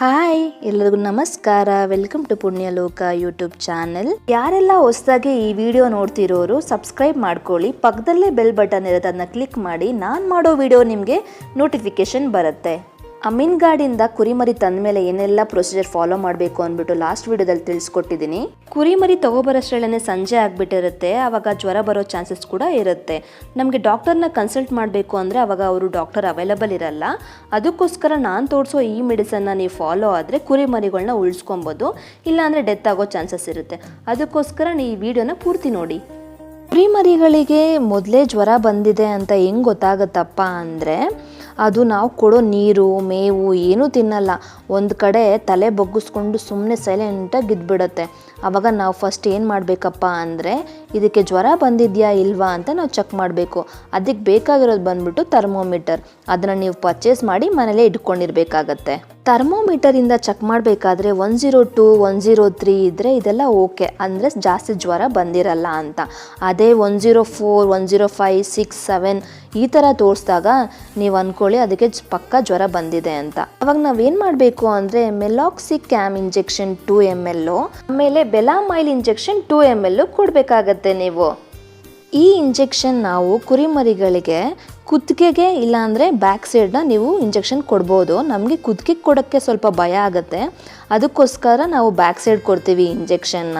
Hi ಎಲ್ಲರಿಗೂ ನಮಸ್ಕಾರ. Welcome to Punyaloka YouTube channel ಯಾರೆಲ್ಲ ಹೊಸದಾಗಿ ಈ ವಿಡಿಯೋ ನೋಡ್ತಿರೋರು ಸಬ್ಸ್ಕ್ರೈಬ್ ಮಾಡ್ಕೊಳ್ಳಿ. ಪಕ್ಕದಲ್ಲೇ ಬೆಲ್ ಬಟನ್ ಇರೋದನ್ನ ಕ್ಲಿಕ್ ಮಾಡಿ. ನಾನು ಮಾಡೋ ವಿಡಿಯೋ ನಿಮಗೆ ನೋಟಿಫಿಕೇಶನ್ ಬರುತ್ತೆ. ಅಮೀನ್ಗಾಡಿಂದ ಕುರಿಮರಿ ತಂದ ಮೇಲೆ ಏನೆಲ್ಲ ಪ್ರೊಸೀಜರ್ ಫಾಲೋ ಮಾಡಬೇಕು ಅಂದ್ಬಿಟ್ಟು ಲಾಸ್ಟ್ ವಿಡಿಯೋದಲ್ಲಿ ತಿಳಿಸ್ಕೊಟ್ಟಿದ್ದೀನಿ ಕುರಿಮರಿ ತಗೋಬರೋಷ್ಟರಲ್ಲೇ ಸಂಜೆ ಆಗಿಬಿಟ್ಟಿರುತ್ತೆ ಆವಾಗ ಜ್ವರ ಬರೋ ಚಾನ್ಸಸ್ ಕೂಡ ಇರುತ್ತೆ. ನಮಗೆ ಡಾಕ್ಟರ್ನ ಕನ್ಸಲ್ಟ್ ಮಾಡಬೇಕು ಅಂದರೆ ಆವಾಗ ಅವರು ಡಾಕ್ಟರ್ ಅವೈಲಬಲ್ ಇರಲ್ಲ. ಅದಕ್ಕೋಸ್ಕರ ನಾನು ತೋರಿಸೋ ಈ ಮೆಡಿಸನ್ನ ನೀವು ಫಾಲೋ ಆದರೆ ಕುರಿಮರಿಗಳನ್ನ ಉಳಿಸ್ಕೊಬೋದು. ಇಲ್ಲಾಂದರೆ ಡೆತ್ ಆಗೋ ಚಾನ್ಸಸ್ ಇರುತ್ತೆ. ಅದಕ್ಕೋಸ್ಕರ ನೀವು ಈ ವಿಡಿಯೋನ ಪೂರ್ತಿ ನೋಡಿ. ಕುರಿಮರಿಗಳಿಗೆ ಮೊದಲೇ ಜ್ವರ ಬಂದಿದೆ ಅಂತ ಹೆಂಗೆ ಗೊತ್ತಾಗುತ್ತಪ್ಪ ಅಂದರೆ ಅದು ನಾವು ಕೊಡೋ ನೀರು, ಮೇವು ಏನೂ ತಿನ್ನಲ್ಲ. ಒಂದು ಕಡೆ ತಲೆ ಬಗ್ಗಿಸ್ಕೊಂಡು ಸುಮ್ಮನೆ ಸೈಲೆಂಟಾಗಿ ಇದ್ಬಿಡುತ್ತೆ. ಆವಾಗ ನಾವು ಫಸ್ಟ್ ಏನು ಮಾಡಬೇಕಪ್ಪ ಅಂದರೆ, ಇದಕ್ಕೆ ಜ್ವರ ಬಂದಿದೆಯಾ ಇಲ್ವಾ ಅಂತ ನಾವು ಚೆಕ್ ಮಾಡಬೇಕು. ಅದಕ್ಕೆ ಬೇಕಾಗಿರೋದು ಬಂದ್ಬಿಟ್ಟು ಥರ್ಮೋಮೀಟರ್ ಅದನ್ನು ನೀವು ಪರ್ಚೇಸ್ ಮಾಡಿ ಮನೇಲೇ ಇಟ್ಕೊಂಡಿರ್ಬೇಕಾಗತ್ತೆ. ಥರ್ಮೋಮೀಟರಿಂದ ಚೆಕ್ ಮಾಡಬೇಕಾದ್ರೆ one zero two one zero three ಇದ್ದರೆ ಇದೆಲ್ಲ ಓಕೆ ಅಂದರೆ ಜಾಸ್ತಿ ಜ್ವರ ಬಂದಿರಲ್ಲ ಅಂತ. ಅದೇ one zero four one zero five six seven ಈ ಥರ ತೋರಿಸಿದಾಗ ನೀವು ಅಂದ್ಕೊಳ್ಳಿ ಅದಕ್ಕೆ ಪಕ್ಕ ಜ್ವರ ಬಂದಿದೆ ಅಂತ. ಅವಾಗ ನಾವೇನು ಮಾಡಬೇಕು ಅಂದರೆ meloxicam injection two M L ಆಮೇಲೆ ಬೆಲಾಮೈಲ್ ಇಂಜೆಕ್ಷನ್ ಟು ಎಂ ಎಲ್ಲು ಕೊಡಬೇಕಾಗತ್ತೆ ನೀವು. ಈ ಇಂಜೆಕ್ಷನ್ ನಾವು ಕುರಿಮರಿಗಳಿಗೆ ಕುತ್ತಿಗೆಗೆ ಇಲ್ಲಾಂದರೆ ಬ್ಯಾಕ್ ಸೈಡ್ನ ನೀವು ಇಂಜೆಕ್ಷನ್ ಕೊಡ್ಬೋದು. ನಮಗೆ ಕುತ್ತಿಗೆಗೆ ಕೊಡೋಕ್ಕೆ ಸ್ವಲ್ಪ ಭಯ ಆಗುತ್ತೆ. ಅದಕ್ಕೋಸ್ಕರ ನಾವು ಬ್ಯಾಕ್ ಸೈಡ್ ಕೊಡ್ತೀವಿ ಇಂಜೆಕ್ಷನ್ನ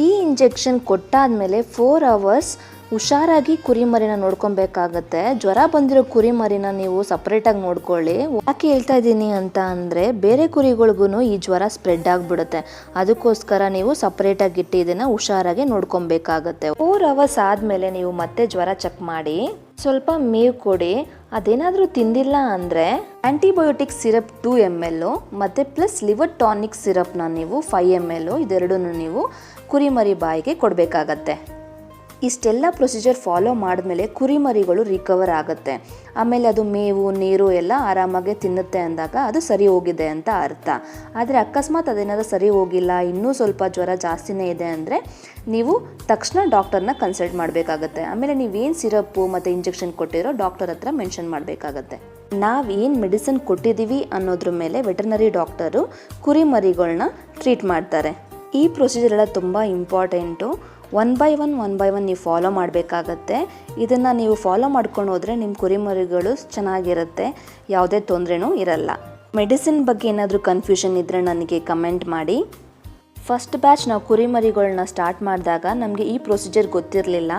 ಈ ಇಂಜೆಕ್ಷನ್ ಕೊಟ್ಟಾದಮೇಲೆ ಫೋರ್ ಅವರ್ಸ್ ಹುಷಾರಾಗಿ ಕುರಿಮರಿನ ನೋಡ್ಕೊಬೇಕಾಗತ್ತೆ. ಜ್ವರ ಬಂದಿರೋ ಕುರಿಮರಿನ ನೀವು ಸಪ್ರೇಟಾಗಿ ನೋಡ್ಕೊಳ್ಳಿ. ಯಾಕೆ ಹೇಳ್ತಾ ಇದ್ದೀನಿ ಅಂತ ಅಂದರೆ ಬೇರೆ ಕುರಿಗಳಿಗೂ ಈ ಜ್ವರ ಸ್ಪ್ರೆಡ್ ಆಗಿಬಿಡುತ್ತೆ. ಅದಕ್ಕೋಸ್ಕರ ನೀವು ಸಪ್ರೇಟಾಗಿ ಇಟ್ಟು ಇದನ್ನು ಹುಷಾರಾಗಿ ನೋಡ್ಕೊಬೇಕಾಗತ್ತೆ. ಫೋರ್ ಅವರ್ಸ್ ಆದಮೇಲೆ ನೀವು ಮತ್ತೆ ಜ್ವರ ಚೆಕ್ ಮಾಡಿ. ಸ್ವಲ್ಪ ಮೇವು ಕೊಡಿ. ಅದೇನಾದರೂ ತಿಂದಿಲ್ಲ ಅಂದರೆ antibiotic syrup two M L ಮತ್ತು ಪ್ಲಸ್ ಲಿವರ್ ಟಾನಿಕ್ ಸಿರಪ್ನ ನೀವು ಫೈವ್ ಎಂ ಎಲ್ಲು ಇದೆರಡನ್ನೂ ನೀವು ಕುರಿಮರಿ ಬಾಯಿಗೆ ಕೊಡಬೇಕಾಗತ್ತೆ. ಇಷ್ಟೆಲ್ಲ ಪ್ರೊಸೀಜರ್ ಫಾಲೋ ಮಾಡಿದ್ಮೇಲೆ ಕುರಿಮರಿಗಳು ರಿಕವರ್ ಆಗುತ್ತೆ. ಆಮೇಲೆ ಅದು ಮೇವು, ನೀರು ಎಲ್ಲ ಆರಾಮಾಗಿ ತಿನ್ನುತ್ತೆ ಅಂದಾಗ ಅದು ಸರಿ ಹೋಗಿದೆ ಅಂತ ಅರ್ಥ. ಆದರೆ ಅಕಸ್ಮಾತ್ ಅದೇನಾದರೂ ಸರಿ ಹೋಗಿಲ್ಲ, ಇನ್ನೂ ಸ್ವಲ್ಪ ಜ್ವರ ಜಾಸ್ತಿನೇ ಇದೆ ಅಂದರೆ ನೀವು ತಕ್ಷಣ ಡಾಕ್ಟರ್ನ ಕನ್ಸಲ್ಟ್ ಮಾಡಬೇಕಾಗತ್ತೆ. ಆಮೇಲೆ ನೀವೇನು ಸಿರಪ್ಪು ಮತ್ತು ಇಂಜೆಕ್ಷನ್ ಕೊಟ್ಟಿರೋ ಡಾಕ್ಟರ್ ಹತ್ರ ಮೆನ್ಷನ್ ಮಾಡಬೇಕಾಗತ್ತೆ. ನಾವು ಏನು ಮೆಡಿಸಿನ್ ಕೊಟ್ಟಿದ್ದೀವಿ ಅನ್ನೋದ್ರ ಮೇಲೆ ವೆಟರ್ನರಿ ಡಾಕ್ಟರು ಕುರಿಮರಿಗಳನ್ನ ಟ್ರೀಟ್ ಮಾಡ್ತಾರೆ. ಈ ಪ್ರೊಸೀಜರ್ ಎಲ್ಲ ತುಂಬ important one by one one by one ನೀವು ಫಾಲೋ ಮಾಡಬೇಕಾಗತ್ತೆ. ಇದನ್ನು ನೀವು ಫಾಲೋ ಮಾಡ್ಕೊಂಡು ಹೋದರೆ ನಿಮ್ಮ ಕುರಿಮರಿಗಳು ಚೆನ್ನಾಗಿರುತ್ತೆ. ಯಾವುದೇ ತೊಂದರೆನೂ ಇರಲ್ಲ. ಮೆಡಿಸಿನ್ ಬಗ್ಗೆ ಏನಾದರೂ ಕನ್ಫ್ಯೂಷನ್ ಇದ್ದರೆ ನನಗೆ ಕಮೆಂಟ್ ಮಾಡಿ. ಫಸ್ಟ್ ಬ್ಯಾಚ್ ನಾವು ಕುರಿಮರಿಗಳನ್ನ ಸ್ಟಾರ್ಟ್ ಮಾಡಿದಾಗ ನಮಗೆ ಈ ಪ್ರೊಸೀಜರ್ ಗೊತ್ತಿರಲಿಲ್ಲ.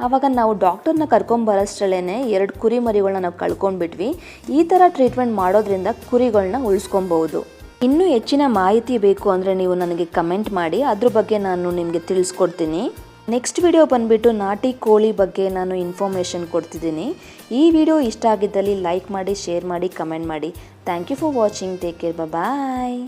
ಆವಾಗ ನಾವು ಡಾಕ್ಟರ್ನ ಕರ್ಕೊಂಬರೋಷ್ಟರಲ್ಲೇ ಎರಡು ಕುರಿಮರಿಗಳನ್ನ ನಾವು ಕಳ್ಕೊಂಡ್ಬಿಟ್ವಿ. ಈ ಥರ ಟ್ರೀಟ್ಮೆಂಟ್ ಮಾಡೋದ್ರಿಂದ ಕುರಿಗಳನ್ನ ಉಳಿಸ್ಕೊಬೋದು ಇನ್ನೂ ಹೆಚ್ಚಿನ ಮಾಹಿತಿ ಬೇಕು ಅಂದರೆ ನೀವು ನನಗೆ ಕಮೆಂಟ್ ಮಾಡಿ. ಅದ್ರ ಬಗ್ಗೆ ನಾನು ನಿಮಗೆ ತಿಳಿಸ್ಕೊಡ್ತೀನಿ. ನೆಕ್ಸ್ಟ್ ವಿಡಿಯೋ ಬಂದುಬಿಟ್ಟು ನಾಟಿ ಕೋಳಿ ಬಗ್ಗೆ ನಾನು ಇನ್ಫಾರ್ಮೇಷನ್ ಕೊಡ್ತಿದ್ದೀನಿ. ಈ ವಿಡಿಯೋ ಇಷ್ಟ ಆಗಿದ್ದಲ್ಲಿ ಲೈಕ್ ಮಾಡಿ ಶೇರ್ ಮಾಡಿ ಕಮೆಂಟ್ ಮಾಡಿ. Thank you for watching take care bye